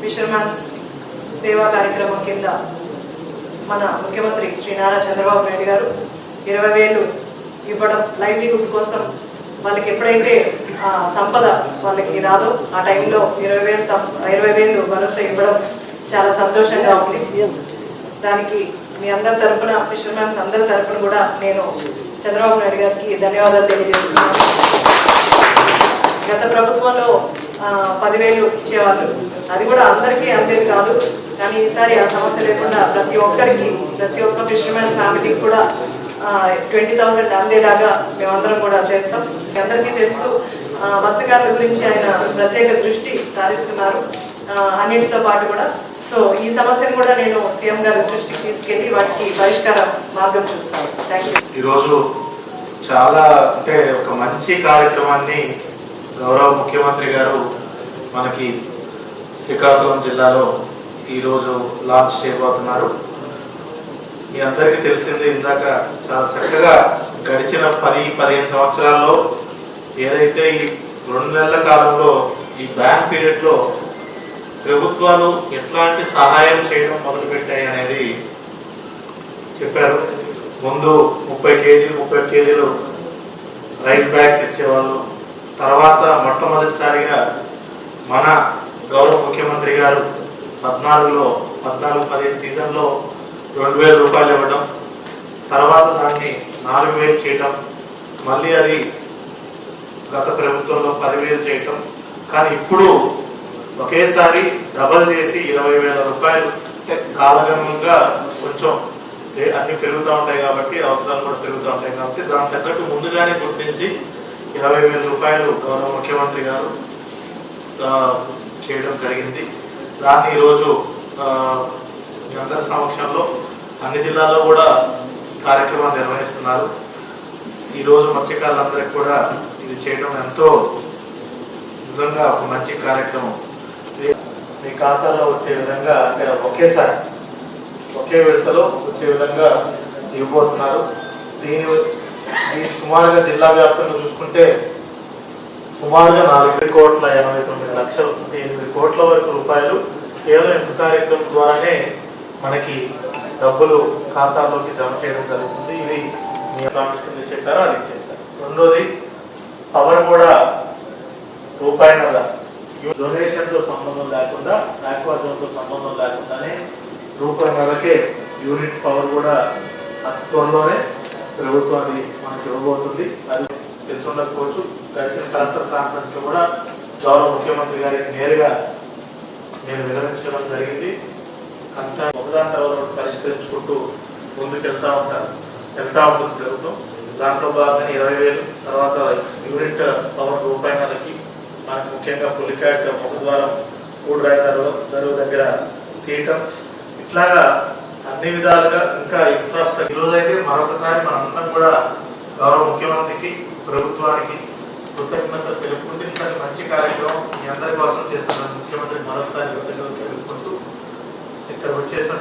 Fisherman's సేవా కార్యక్రమం కింద మన ముఖ్యమంత్రి శ్రీ నారా చంద్రబాబు నాయుడు గారు ఇరవై వేలు ఇవ్వడం లైవ్లీహుడ్ కోసం వాళ్ళకి ఎప్పుడైతే ఆ, సంపద వాళ్ళకి రాదో ఆ టైంలో ఇరవై వేలు సం- ఇరవై వేలు భరోసా ఇవ్వడం చాలా సంతోషంగా ఉంది. దానికి మీ అందరి తరపున ఫిషర్మ్యాన్స్ అందరి తరఫున కూడా నేను చంద్రబాబు నాయుడు గారికి ధన్యవాదాలు తెలియజేస్తున్నాను. గత ప్రభుత్వంలో పదివేలు ఇచ్చేవాళ్ళు. అది కూడా అందరికీ అంతేది కాదు. కానీ ఈసారి ఆ సమస్య లేకుండా ప్రతి ఒక్కరికి ప్రతి ఒక్క ఫిషర్మెన్ ఫ్యామిలీకి కూడా ట్వంటీ థౌసండ్ అందేలాగా మేమందరం కూడా చేస్తాం. అందరికీ తెలుసు ఆ, మత్స్యకారుల గురించి ఆయన ప్రత్యేక దృష్టి సారిస్తున్నారు అన్నింటితో పాటు కూడా. సో ఈ సమస్యను కూడా నేను సీఎం గారి దృష్టికి తీసుకెళ్ళి వాటికి పరిష్కార మార్గం చూస్తాను. థ్యాంక్ యూ ఈరోజు చాలా అంటే ఒక మంచి కార్యక్రమాన్ని గౌరవ ముఖ్యమంత్రి గారు మనకి శ్రీకాకుళం జిల్లాలో ఈరోజు లాంచ్ చేయబోతున్నారు. మీ అందరికీ తెలిసింది ఇందాక చాలా చక్కగా గడిచిన పది పదిహేను సంవత్సరాల్లో ఏదైతే ఈ రెండు నెలల కాలంలో ఈ బ్యాన్ పీరియడ్లో ప్రభుత్వాలు ఎట్లాంటి సహాయం చేయడం మొదలుపెట్టాయి అనేది చెప్పారు. ముందు ముప్పై కేజీలు ముప్పై కేజీలు రైస్ బ్యాగ్స్ ఇచ్చేవాళ్ళు తర్వాత మొట్టమొదటిసారిగా మన గౌరవ ముఖ్యమంత్రి గారు పద్నాలుగులో పద్నాలుగు పదిహేను సీజన్లో రెండు వేల రూపాయలు ఇవ్వడం తర్వాత దాన్ని నాలుగు వేలు చేయటం మళ్ళీ అది గత ప్రభుత్వంలో పదివేలు చేయటం. కానీ ఇప్పుడు ఒకేసారి డబల్ చేసి ఇరవై వేల రూపాయలు అంటే కాలగమనంగా కొంచెం అన్ని పెరుగుతూ ఉంటాయి కాబట్టి అవసరాలు కూడా పెరుగుతూ ఉంటాయి కాబట్టి దాని తగ్గట్టు ముందుగానే గుర్తించి ఇరవై వేల రూపాయలు గౌరవ ముఖ్యమంత్రి గారు చేయడం జరిగింది. దాన్ని ఈరోజు మీ అందరి సమక్షంలో అన్ని జిల్లాల్లో కూడా కార్యక్రమాలు నిర్వహిస్తున్నారు. ఈరోజు మత్స్యకారులందరికీ కూడా ఇది చేయడం ఎంతో నిజంగా ఒక మంచి కార్యక్రమం. మీ ఖాతాలో వచ్చే విధంగా అంటే ఒకేసారి ఒకే విడతలో వచ్చే విధంగా ఇవ్వబోతున్నారు. దీని దీని సుమారుగా జిల్లా వ్యాప్తంగా చూసుకుంటే సుమారుగా నాలుగు కోట్ల ఎనభై తొమ్మిది లక్షలు ఎనిమిది కోట్ల వరకు రూపాయలు కేవలం ఇంటి కార్యక్రమం ద్వారానే మనకి డబ్బులు ఖాతాలోకి జమ చేయడం జరుగుతుంది. ఇది మీ ప్రామిస్ కింద చెప్పారో అది ఇచ్చేస్తారు రెండోది పవర్ కూడా రూపాయల డొనేషన్తో సంబంధం లేకుండా ఆక్వాజోన్తో సంబంధం లేకుండానే రూపాయిన్నరకే యూనిట్ పవర్ కూడా త్వరలోనే ప్రభుత్వాన్ని మనకి ఇవ్వబోతుంది. అది తెలిసి ఉండకపోవచ్చు. గడిచిన కలెక్టర్ కాన్ఫరెన్స్లో కూడా గౌరవ ముఖ్యమంత్రి గారికి నేరుగా నేను వివరించడం జరిగింది. కన్సర్న్ ఒకదాని తర్వాత పరిష్కరించుకుంటూ ముందుకు వెళ్తా ఉంటారు. వెళ్తా ఉంటుంది ప్రభుత్వం. దాంట్లో భాగంగా ఇరవై వేలు తర్వాత యూనిట్ పవర్ రూపాయలకి మనకు ముఖ్యంగా పులికాట్ ముఖద్వారం మూడు రైతు దరువు దగ్గర తీయటం. ఇట్లాగా అన్ని విధాలుగా ఇంకా ఇన్ఫ్రాస్ట్రక్చర్ ఈరోజు అయితే మరొకసారి మనందరం కూడా గౌరవ ముఖ్యమంత్రికి ప్రభుత్వానికి కృతజ్ఞత తెలుపుకుంటూ ఇంతటి మంచి కార్యక్రమం మీ అందరి కోసం చేస్తున్నాను ముఖ్యమంత్రి మరొకసారి కృతజ్ఞత తెలుపుకుంటూ ఇక్కడ వచ్చేసిన